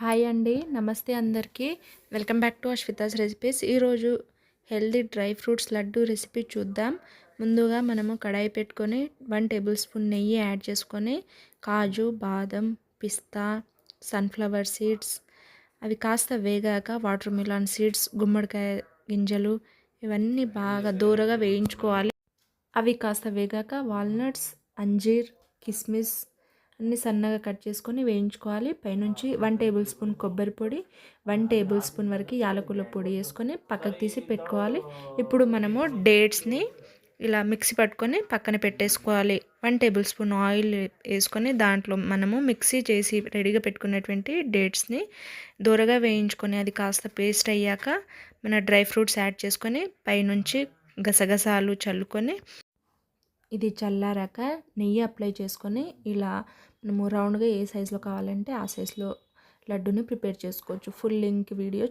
Hi అండి. నమస్తే అందరికీ. Welcome back to Ashwita's recipes. ఈరోజు healthy dry fruits laddu recipe చూద్దాం. ముందుగా మనము కడాయి పెట్టుకొని వన్ టేబుల్ స్పూన్ నెయ్యి యాడ్ చేసుకొని కాజు బాదం పిస్తా సన్ఫ్లవర్ సీడ్స్ అవి కాస్త వేగాక వాటర్ మిలాన్ సీడ్స్ గుమ్మడికాయ గింజలు ఇవన్నీ బాగా దూరగా వేయించుకోవాలి. అవి కాస్త వేగాక వాల్నట్స్ అంజీర్ కిస్మిస్ అన్ని సన్నగా కట్ చేసుకొని వేయించుకోవాలి. పైనుంచి వన్ టేబుల్ స్పూన్ కొబ్బరి పొడి వన్ టేబుల్ స్పూన్ వరకు యాలకుల పొడి వేసుకొని పక్కకు తీసి పెట్టుకోవాలి. ఇప్పుడు మనము డేట్స్ని ఇలా మిక్సీ పట్టుకొని పక్కన పెట్టేసుకోవాలి. వన్ టేబుల్ స్పూన్ ఆయిల్ వేసుకొని దాంట్లో మనము మిక్సీ చేసి రెడీగా పెట్టుకున్నటువంటి డేట్స్ని దూరగా వేయించుకొని అది కాస్త పేస్ట్ అయ్యాక మన డ్రై ఫ్రూట్స్ యాడ్ చేసుకొని పైనుంచి గసగసాలు చల్లుకొని ఇది చల్లారాక నెయ్యి అప్లై చేసుకొని ఇలా మనము రౌండ్గా ఏ సైజులో కావాలంటే ఆ సైజులో లడ్డూని ప్రిపేర్ చేసుకోవచ్చు. Full link video